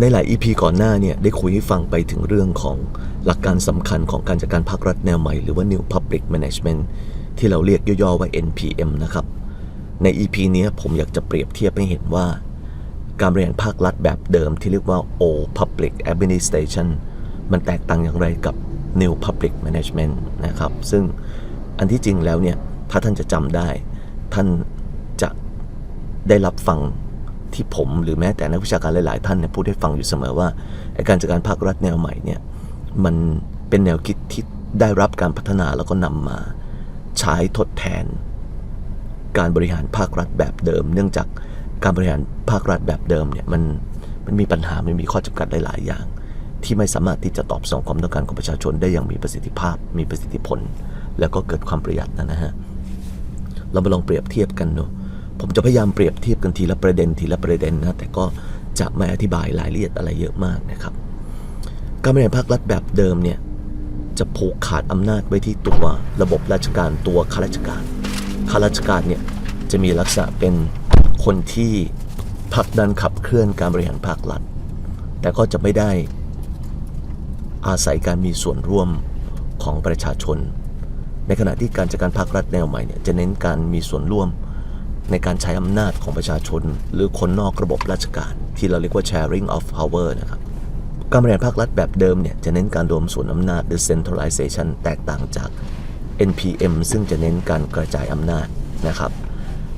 ในหลาย EP ก่อนหน้าเนี่ยได้คุยให้ฟังไปถึงเรื่องของหลักการสำคัญของการจัดการภาครัฐแนวใหม่หรือว่า New Public Management ที่เราเรียกย่อๆว่า NPM นะครับ ใน EP นี้ผมอยากจะเปรียบเทียบให้เห็นว่า การบริหารภาครัฐแบบเดิมที่เรียกว่า Old Public Administration มันแตกต่างอย่างไรกับ New Public Management นะครับ ซึ่งอันที่จริงแล้วเนี่ยถ้าท่านจะจำได้ ท่านจะได้รับฟัง ที่ผมหรือแม้แต่นักวิชาการหลายๆท่านเนี่ยพูดให้ฟังอยู่เสมอว่าการจัดการภาครัฐแนวใหม่เนี่ยมันเป็นแนวคิดที่ได้รับการพัฒนาแล้วก็นำมาใช้ทดแทน การบริหารภาครัฐแบบเดิม เนื่องจากการบริหารภาครัฐแบบเดิมเนี่ยมันมันมีปัญหามันมีข้อจำกัดหลายๆอย่าง ที่ไม่สามารถที่จะตอบสนองความต้องการของประชาชนได้อย่างมีประสิทธิภาพ มีประสิทธิผล แล้วก็เกิดความประหยัดนะนะฮะเรามาลองเปรียบเทียบกันเนาะ ผมจะพยายามเปรียบเทียบกันทีละประเด็นทีละประเด็นนะแต่ก็จะไม่อธิบายรายละเอียดอะไรเยอะมากนะครับ การบริหารภาครัฐแบบเดิมเนี่ยจะผูกขาดอำนาจไว้ที่ตัวระบบราชการตัวข้าราชการข้าราชการเนี่ยจะมีลักษณะเป็นคนที่ผลักดันขับเคลื่อนการบริหารภาครัฐ แต่ก็จะไม่ได้อาศัยการมีส่วนร่วมของประชาชน ในขณะที่การจัดการภาครัฐแนวใหม่เนี่ยจะเน้นการมีส่วนร่วม ในการใช้อำนาจของประชาชน หรือคนนอกระบบราชการ ที่เราเรียกว่า sharing of power นะครับการบริหารภาครัฐแบบเดิมเนี่ยจะเน้นการรวมส่วนอำนาจ หรือ centralization แตกต่างจาก NPM ซึ่งจะเน้นการกระจายอำนาจนะครับ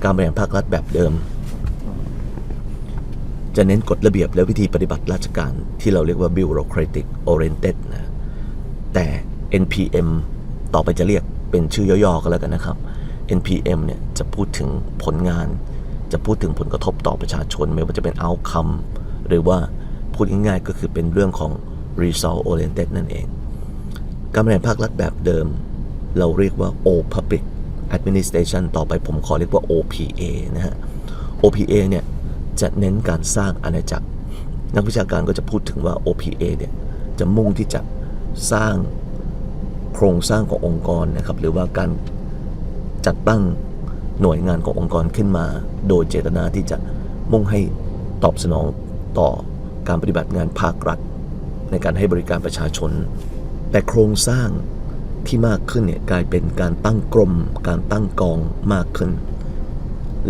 การบริหารภาครัฐแบบเดิม จะเน้นกฎระเบียบและวิธีปฏิบัติราชการ ที่เราเรียกว่า bureaucratic oriented นะแต่ NPM ต่อไปจะเรียกเป็นชื่อย่อๆกันแล้วกันนะครับ NPM เนี่ยจะพูดถึงผลงาน จะพูดถึงผลกระทบต่อประชาชน ไม่ว่าจะเป็น outcome หรือว่าพูดง่ายๆก็คือเป็นเรื่องของ result oriented นั่นเอง การบริหารภาครัฐแบบเดิม เราเรียกว่า O Public Administration ต่อไปผมขอเรียกว่า OPA นะฮะ OPA เนี่ยจะเน้นการสร้างอาณาจักร นักวิชาการก็จะพูดถึงว่า OPA เนี่ยจะมุ่งที่จะสร้างโครงสร้างขององค์กรนะครับ หรือว่าการ จัดตั้งหน่วยงานขององค์กรขึ้นมา โดยเจตนาที่จะมุ่งให้ตอบสนองต่อการปฏิบัติงานภาครัฐ ในการให้บริการประชาชน แต่โครงสร้างที่มากขึ้นเนี่ยกลายเป็นการตั้งกรม การตั้งกองมากขึ้น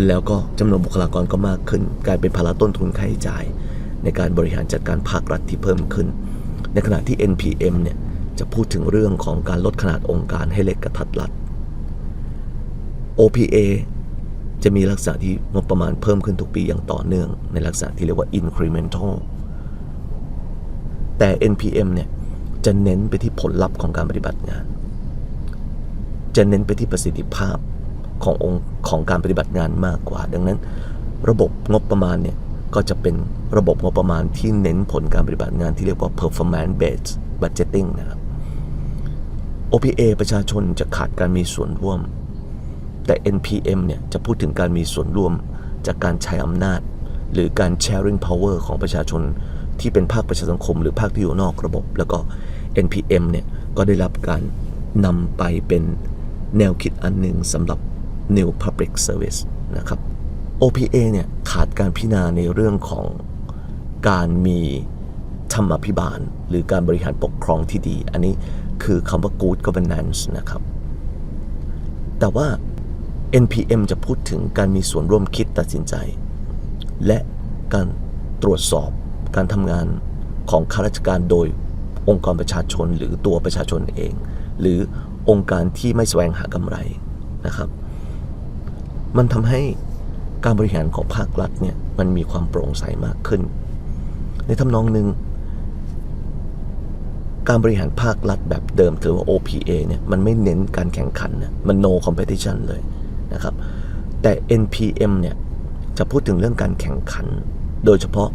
แล้วก็จำนวนบุคลากรก็มากขึ้น กลายเป็นภาระต้นทุนค่าใช้จ่าย ในการบริหารจัดการภาครัฐที่เพิ่มขึ้น ในขณะที่ NPM เนี่ยจะพูดถึงเรื่องของการลดขนาดองค์การให้เล็กกระทัดรัด OPA จะมีลักษณะที่งบประมาณเพิ่มขึ้นทุกปีอย่างต่อเนื่อง ในลักษณะที่เรียกว่า incremental แต่ NPM เนี่ยจะเน้นไปที่ผลลัพธ์ของการปฏิบัติงาน จะเน้นไปที่ประสิทธิภาพขององค์ของการปฏิบัติงานมากกว่า ดังนั้น ระบบงบประมาณเนี่ยก็จะเป็นระบบงบประมาณที่เน้นผลการปฏิบัติงานที่เรียกว่า performance based budgeting นะครับ OPA ประชาชนจะขาดการมีส่วนร่วม แต่ NPM เนี่ยจะพูดถึงการมีส่วนร่วมจากการใช้อำนาจ หรือการ sharing power ของประชาชน ที่เป็นภาคประชาสังคม หรือภาคที่อยู่นอกระบบ แล้วก็ NPM เนี่ยก็ได้รับการนำไปเป็นแนวคิดอันหนึ่งสำหรับ New Public Service นะครับ OPA เนี่ยขาดการพิจารณาในเรื่องของการมีธรรมาภิบาล หรือการบริหารปกครองที่ดี อันนี้คือคำว่า good governance นะครับ แต่ว่า NPM จะพูดถึงการมีส่วนร่วมคิดตัดสินใจ และการตรวจสอบการทำงานของข้าราชการโดยองค์กรประชาชนหรือตัวประชาชนเอง หรือองค์การที่ไม่แสวงหากำไรนะครับ มันทำให้การบริหารของภาครัฐเนี่ยมันมีความโปร่งใสมากขึ้น ในทำนองหนึ่งการบริหารภาครัฐแบบเดิมถือว่า OPA เนี่ยมันไม่เน้นการแข่งขันนะมัน no competition เลย นะครับ แต่ NPM เนี่ยจะพูดถึงเรื่องการแข่งขัน โดยเฉพาะ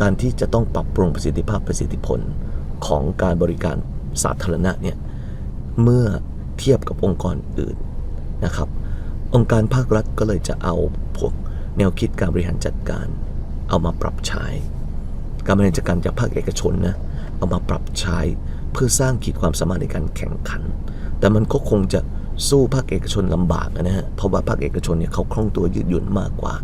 การที่จะต้องปรับปรุงประสิทธิภาพประสิทธิผลของการบริการสาธารณะเนี่ยเมื่อเทียบกับองค์กรอื่นนะครับ องค์การภาครัฐก็เลยจะเอาพวกแนวคิดการบริหารจัดการ เอามาปรับใช้ การบริหารจัดการจากภาคเอกชนนะเอามาปรับใช้เพื่อสร้างขีดความสามารถในการแข่งขัน แต่มันก็คงจะ สู้ภาคเอกชนลำบากนะฮะเพราะว่าภาคเอกชนเนี่ยเขาคล่องตัวยืดหยุ่นมากกว่า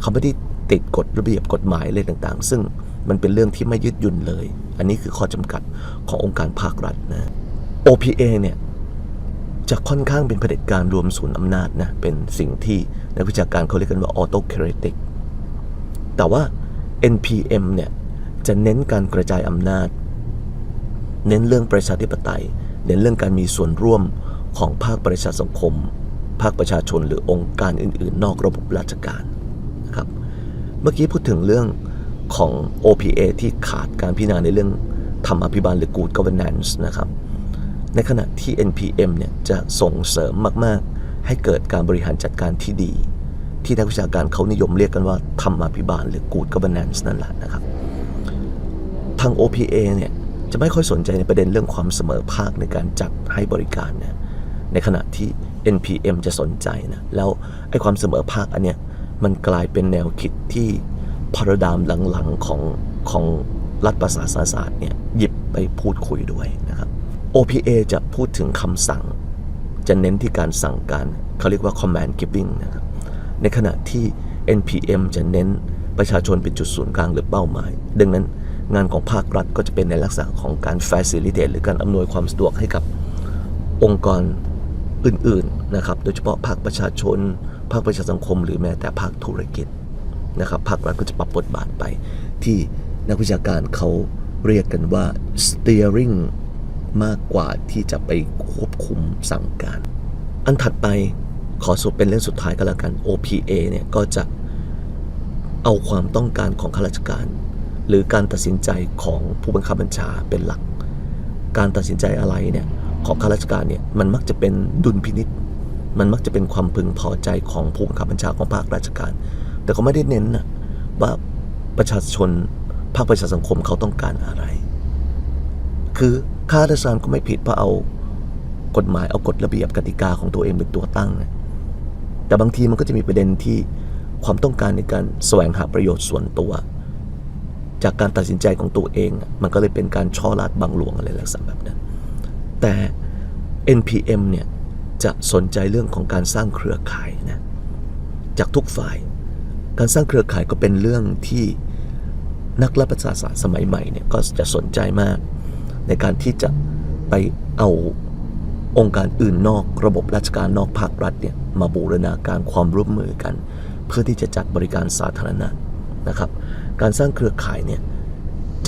เขาไม่ได้ติดกฎระเบียบกฎหมายอะไรต่างๆ ซึ่งมันเป็นเรื่องที่ไม่ยืดหยุ่นเลย อันนี้คือข้อจำกัดขององค์การภาครัฐนะ OPA เนี่ยจะค่อนข้างเป็นเผด็จการรวมศูนย์อำนาจนะ เป็นสิ่งที่นักวิชาการเขาเรียกกันว่า autocratic แต่ว่า NPM เนี่ยจะเน้นการกระจายอำนาจ เน้นเรื่องประชาธิปไตย เน้นเรื่องการมีส่วนร่วม ของภาคประชาสังคม ภาคประชาชนหรือองค์การอื่น ๆ นอกระบบราชการนะครับเมื่อกี้พูดถึงเรื่องของ OPA ที่ขาดการพิจารณาในเรื่องธรรมอภิบาลหรือ good governance นะครับ ในขณะที่ NPM เนี่ยจะส่งเสริมมาก ๆ ให้เกิดการบริหารจัดการที่ดี ที่นักวิชาการเขานิยมเรียกกันว่าธรรมาภิบาลหรือ good governance นั่นแหละนะครับ ทาง OPA เนี่ยจะไม่ค่อยสนใจในประเด็นเรื่องความเสมอภาคในการจัดให้บริการเนี่ย ในขณะที่ NPM จะสนใจนะแล้วไอ้ความเสมอภาคอันเนี้ยมันกลายเป็นแนวคิดที่พาราดามหลังๆของของรัฐประศาสศาสตร์เนี่ยหยิบไปพูดคุยด้วยนะครับ OPA จะพูดถึงคำสั่ง จะเน้นที่การสั่งการเขาเรียกว่า command giving นะครับในขณะที่ NPM จะเน้นประชาชนเป็นจุดศูนย์กลางหรือเป้าหมาย ดังนั้นงานของภาครัฐก็จะเป็นในลักษณะของการ facilitate หรือการอำนวยความสะดวกให้กับองค์กร อื่นๆนะครับ โดยเฉพาะภาคประชาชน ภาคประชาสังคม หรือแม้แต่ภาคธุรกิจนะครับภาครัฐก็จะปรับบทบาทไป ที่นักวิชาการเขาเรียกกันว่า steering มากกว่าที่จะไปควบคุมสั่งการ อันถัดไปขอสรุปเป็นเรื่องสุดท้ายก็แล้วกัน OPA เนี่ยก็จะเอาความต้องการของข้าราชการ หรือการตัดสินใจของผู้บังคับบัญชาเป็นหลัก การตัดสินใจอะไรเนี่ย ของข้าราชการเนี่ยมันมักจะเป็นดุลพินิษมันมักจะเป็นความพึงพอใจของผู้บังคับบัญชาของภาคราชการ แต่ก็ไม่ได้เน้นนะว่าประชาชนภาคประชาสังคมเขาต้องการอะไร คือข้าราชการก็ไม่ผิดเพราะเอากฎหมายเอากฎระเบียบกติกาของตัวเองเป็นตัวตั้งนะแต่บางทีมันก็จะมีประเด็นที่ความต้องการในการแสวงหาประโยชน์ส่วนตัว จากการตัดสินใจของตัวเอง มันก็เลยเป็นการช่อลาดบังหลวงอะไรลักษณะแบบนั้น แต่ NPM เนี่ยจะสนใจเรื่องของการสร้างเครือข่ายนะจากทุกฝ่าย การสร้างเครือข่ายก็เป็นเรื่องที่นักรัฐประศาสตร์สมัยใหม่เนี่ยก็จะสนใจมาก ในการที่จะไปเอาองค์การอื่นนอกระบบราชการนอกภาครัฐเนี่ยมาบูรณาการความร่วมมือกัน เพื่อที่จะจัดบริการสาธารณะนะครับ การสร้างเครือข่ายเนี่ย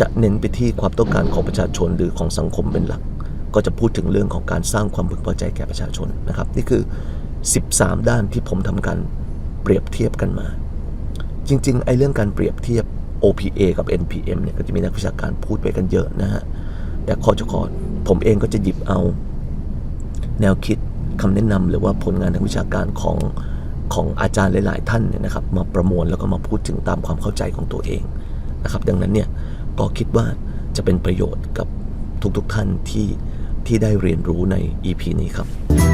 จะเน้นไปที่ความต้องการของประชาชนหรือของสังคมเป็นหลัก ก็จะพูดถึงเรื่องของการสร้างความพึงพอใจแก่ประชาชนนะครับ นี่คือ 13 ด้านที่ผมทำการเปรียบเทียบกันมา จริงๆไอ้เรื่องการเปรียบเทียบ OPA กับ NPM เนี่ยก็จะมีนักวิชาการพูดไปกันเยอะนะฮะแต่ขอจะขอผมเองก็จะหยิบเอาแนวคิดคำแนะนำหรือว่าผลงานทางวิชาการของของอาจารย์หลาย ๆ ท่านเนี่ยนะครับ มาประมวลแล้วก็มาพูดถึงตามความเข้าใจของตัวเองนะครับ ดังนั้นเนี่ยก็คิดว่าจะเป็นประโยชน์กับทุก ๆ ท่านที่ ที่ได้เรียนรู้ใน EP นี้ครับ